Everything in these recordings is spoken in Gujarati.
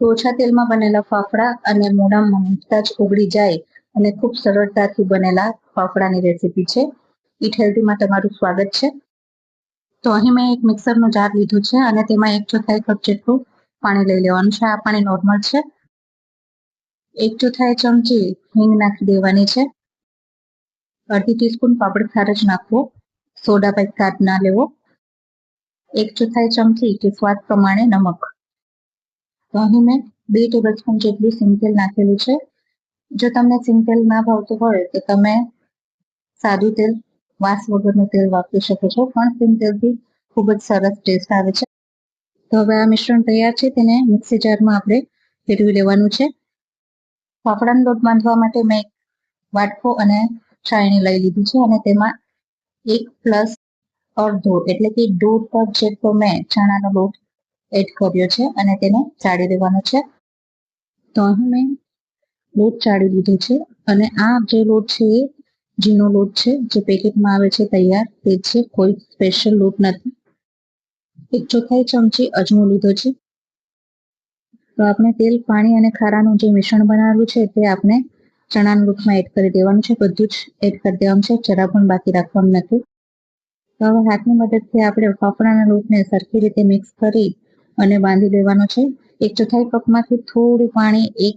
તો ઓછા તેલમાં બનેલા ફાફડા અને મોઢામાં મૂકતા જ ઓગળી જાય અને ખૂબ સરળતાથી બનેલા ફાફડાની રેસીપી છે. ઈટ હેલ્ધીમાં તમારું સ્વાગત છે. તો અહીં મેં એક મિક્સરનો જાર લીધો છે અને તેમાં એક ચોથાઈ કપ જેટલું પાણી લઈ લેવાનું છે. આ પાણી નોર્મલ છે. એક ચોથાઈ ચમચી હિંગ નાખી દેવાની છે. અડધી ટીસ્પૂન પાપડ ખારજ નાખવો. સોડા પેકેટ ના લેવો. એક ચોથાઈ ચમચી કે સ્વાદ પ્રમાણે નમક. તો અહીં મેં બે ટેબલ સ્પૂન જેટલું સિંગતેલ નાખેલું છે. જો તમને સિંગતેલ ના ભાવતું હોય તો તમે સાદું તેલ, વાસ વગરનું તેલ વાપરી શકો છો. પણ સિંગતેલથી ખૂબ જ સરસ ટેસ્ટ આવે છે. તો હવે આ મિશ્રણ તૈયાર છે. તેને મિક્સી જારમાં આપણે ફેરવી લેવાનું છે. ફાફડાનો લોટ બાંધવા માટે મેં વાટકો અને ચાયણી લઈ લીધી છે અને તેમાં એક પ્લસ અડધો એટલે કે દોઢ કપ જેટલો મેં ચણાનો લોટ એડ કર્યો છે અને તેને ચાળી દેવાનો છે. તો અહીં મેં લોટ ચાળી લીધો છે અને આ જે લોટ છે એ ઝીણો લોટ છે. જે પેકેટમાં આવે છે તૈયાર તે છે. કોઈ સ્પેશિયલ લોટ નથી. એક ચોથાઈ ચમચી અજમો લીધો છે. તો આપણે તેલ, પાણી અને ખારાનું જે મિશ્રણ બનાવેલું છે તે આપણે ચણાના લોટમાં એડ કરી દેવાનું છે. બધું જ એડ કરી દેવાનું છે. જરા પણ બાકી રાખવાનું નથી. તો હવે હાથની મદદથી આપણે ફાફડાના લોટને સરખી રીતે મિક્સ કરી અને બાંધી દેવાનો છે. એક ચોથાઈ કપમાંથી થોડું પાણી એક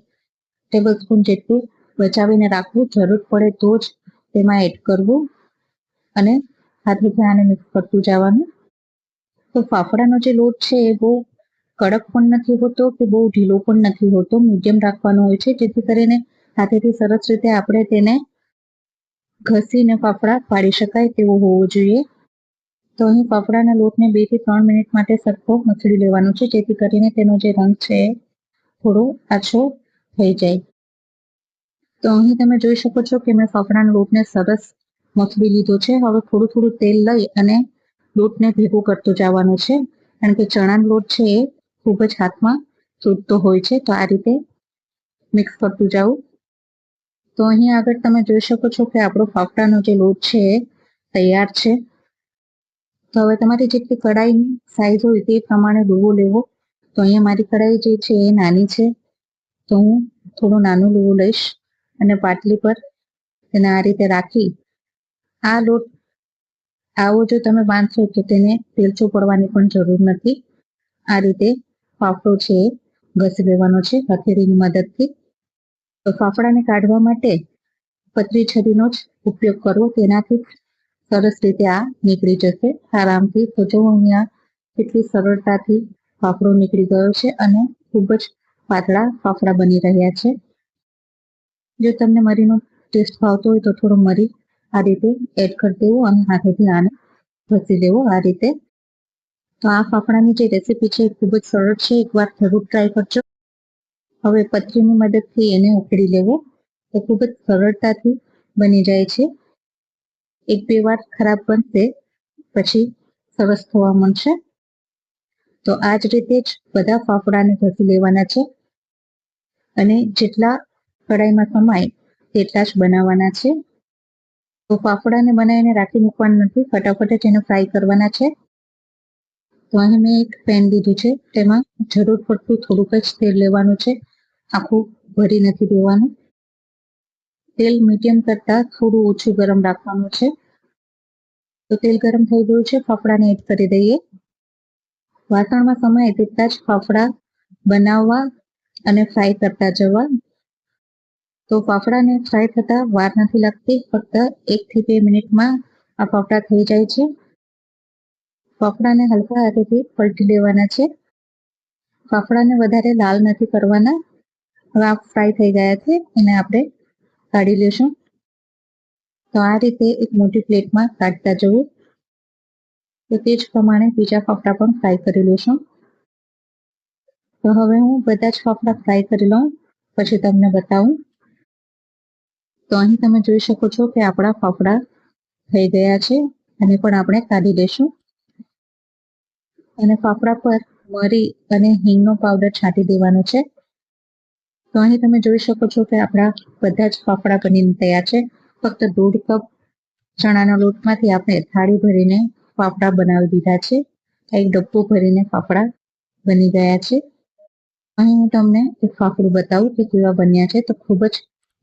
ટેબલ સ્પૂન જેટલું બચાવીને રાખવું. જરૂર પડે તો જ તેમાં એડ કરવું. અને હાથેથી આને મિક્સ કરતું જવાનું. તો ફાફડાનો જે લોટ છે એ બહુ કડક પણ નથી હોતો કે બહુ ઢીલો પણ નથી હોતો. મીડિયમ રાખવાનો હોય છે. જેથી કરીને હાથેથી સરસ રીતે આપણે તેને ઘસીને ફાફડા પાડી શકાય તેવો હોવો જોઈએ. તો અહીં ફાફડાના લોટને બેથી ત્રણ મિનિટ માટે સરખો મસળી લેવાનો છે, જેથી કરીને તેનો જે રંગ છે થોડો આછો થઈ જાય. તો અહીં તમે જોઈ શકો છો કે મેં ફાફડાના લોટને સરસ મથળી લીધો છે. હવે થોડું થોડું તેલ લઈ અને લોટને ભેગું કરતો જવાનો છે, કારણ કે ચણાનો લોટ છે એ ખૂબ જ હાથમાં તૂટતો હોય છે, તો આ રીતે મિક્સ કરતું જાઉં. તો અહીં આગળ તમે જોઈ શકો છો કે આપણો ફાફડાનો જે લોટ છે એ તૈયાર છે. તો હવે તમારી જેટલી કઢાઈની સાઈઝ હોય તે પ્રમાણે લોહો લેવો. તો અહીંયા મારી કઢાઈ જે છે એ નાની છે. તો હું થોડું નાનું ડોવો લઈશ અને પાટલી પર તેને આ રીતે રાખી. આ લોટ આવો જો તમે બાંધશો તો તેને તેલચો પડવાની પણ જરૂર નથી. આ રીતે ફાફડો છે એ ઘસી લેવાનો છે હથેળીની મદદથી. તો ફાફડાને કાઢવા માટે પતરી છરીનો જ ઉપયોગ કરવો. તેનાથી સરસ રીતે આ નીકળી જશે. આરામથી તો જો અહીંયા કેટલી સરળતાથી ફાફડો નીકળી ગયો છે અને ખૂબ જ પાતળા ફાફડા બની રહ્યા છે. જો તમને મરીનો ટેસ્ટ ભાવતો હોય તો થોડો મરી આ રીતે એડ કરી દેવો અને હાથેથી આને ઘસી દેવો આ રીતે. તો આ ફાફડાની જે રેસીપી છે ખૂબ જ સરળ છે. એકવાર જરૂર ટ્રાય કરજો. હવે પથરીની મદદથી એને ઉકળી લેવો. તો ખૂબ જ સરળતાથી બની જાય છે. એક બે વાર ખરાબ બનશે, પછી સરસ થવા મળશે તો આ જ રીતે જ બધા ફાફડાને ઘસી લેવાના છે અને જેટલા કડાઈમાં સમાય તેટલા જ બનાવવાના છે. તો ફાફડાને બનાવીને રાખી મૂકવાનું નથી, ફટાફટ જ એને ફ્રાય કરવાના છે. તો અહીં મેં એક પેન લીધું છે, તેમાં જરૂર પડતું થોડુંક જ તેલ લેવાનું છે. આખું ભરી નથી દેવાનું. તેલ મીડિયમ કરતા થોડું ઓછું ગરમ રાખવાનું છે. તો તેલ ગરમ થઈ ગયું છે, ફાફડાને એડ કરી દઈએ. વાસણમાં સમય તેટલા જ ફાફડા બનાવવા અને ફ્રાય કરતા જવા. તો ફાફડાને ફ્રાય થતા વાર નથી લાગતી, ફક્ત એક થી બે મિનિટમાં આ ફાફડા થઈ જાય છે. ફાફડાને હલકા હાથેથી પલટી દેવાના છે. ફાફડાને વધારે લાલ નથી કરવાના. હવે આ ફ્રાય થઈ ગયા છે, એને આપણે કાઢી લેશું. તો આ રીતે એક મોટી પ્લેટમાં કાઢતા જવું. તો તે જ પ્રમાણે બીજા ફાફડા પણ ફ્રાય કરી લેશું. તો હવે હું બધા જ ફાફડા ફ્રાય કરી લઉં, પછી તમને બતાવું. તો અહીં તમે જોઈ શકો છો કે આપણા ફાફડા થઈ ગયા છે અને પણ આપણે કાઢી લેશું. અને ફાફડા પર મરી અને હિંગનો પાવડર છાંટી દેવાનો છે. તો અહીં તમે જોઈ શકો છો કે આપણા બધા જ ફાફડા બનીને તૈયાર છે. ફક્ત દોઢ કપ ચણાના લોટમાંથી આપણે થાળી ભરીને ફાફડા બનાવી દીધા છે. એક ડબ્બો ભરીને ફાફડા બની ગયા છે. અહીં હું તમને એક ફાફડું બતાવું કે કેવા બન્યા છે. તો ખૂબ જ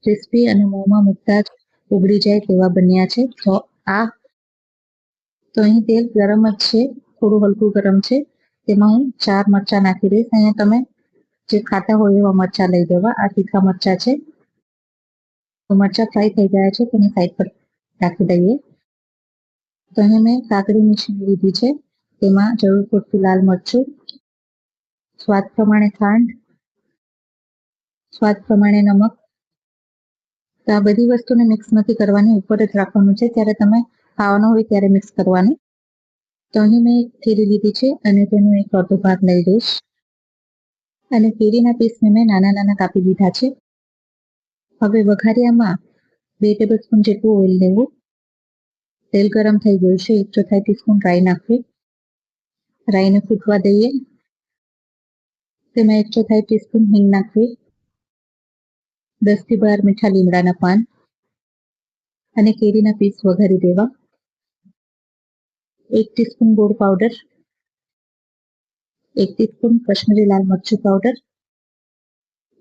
ક્રિસ્પી અને મોંમાં મૂકતા જ ઉગડી જાય તેવા બન્યા છે. તો આ તો અહીં તેલ ગરમ જ છે. થોડું હલકું ગરમ છે. તેમાં હું ચાર મરચા નાખી દઈશ. અહીંયા તમે જે ખાતા હોય એવા મરચા લઈ દેવા. આ તીખા મરચા છે. તો મરચા ફ્રાય થઈ ગયા છે તેની સાઈડ પર રાખી દઈએ. તો અહીં મેં કાકડી મિશ્રી લીધી છે. તેમાં જરૂર પૂરતું લાલ મરચું, સ્વાદ પ્રમાણે ખાંડ, સ્વાદ પ્રમાણે નમક. તો આ બધી વસ્તુને મિક્સ નથી કરવાની, ઉપર જ રાખવાનું છે. ત્યારે તમે ખાવાનું હોય ત્યારે મિક્સ કરવાનું. તો અહીં મેં એક કેરી લીધી છે અને તેનો એક અડધો ભાગ લઈ દઈશ. અને કેરીના પીસ મેં નાના નાના કાપી લીધા છે. હવે વઘારિયામાં બે ટેબલ સ્પૂન જેટલું ઓઇલ લેવું. તેલ ગરમ થઈ ગયું છે, એક ચોથાઈ ટીસ્પૂન રાઈ નાખવી. રાઈને ફૂટવા દઈએ. તેમાં એક ચોથાઈ ટીસ્પૂન હિંગ નાખવી. દસથી બાર મીઠા લીમડાના પાન. અને કેરીના પીસ વઘારી દેવા. એક ટીસ્પૂન ગોળ પાવડર એક ટીસ્પૂન કશ્મીરી લાલ મરચું પાવડર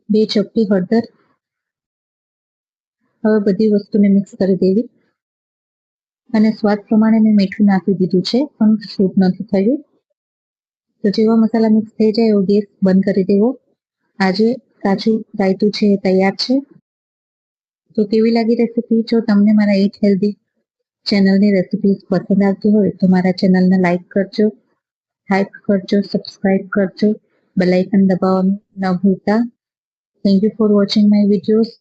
બે ચપટી હળદર, હવે બધી વસ્તુને મિક્સ કરી દેવી. અને સ્વાદ પ્રમાણે મેં મીઠું નાખી દીધું છે, પણ સૂટ નથી થયું. તો જેવા મસાલા મિક્સ થઈ જાય, એવો ગેસ બંધ કરી દેવો. આજે કાચું રાયતું છે, એ તૈયાર છે. તો કેવી લાગી રેસીપી જો તમને મારા એટ હેલ્ધી ચેનલની રેસીપી પસંદ આવતી હોય, તો મારા ચેનલને લાઈક કરજો. हैक कर जो सब्सक्राइब कर जो बेल आइकन दबाओ ना भूलता thank you for watching my videos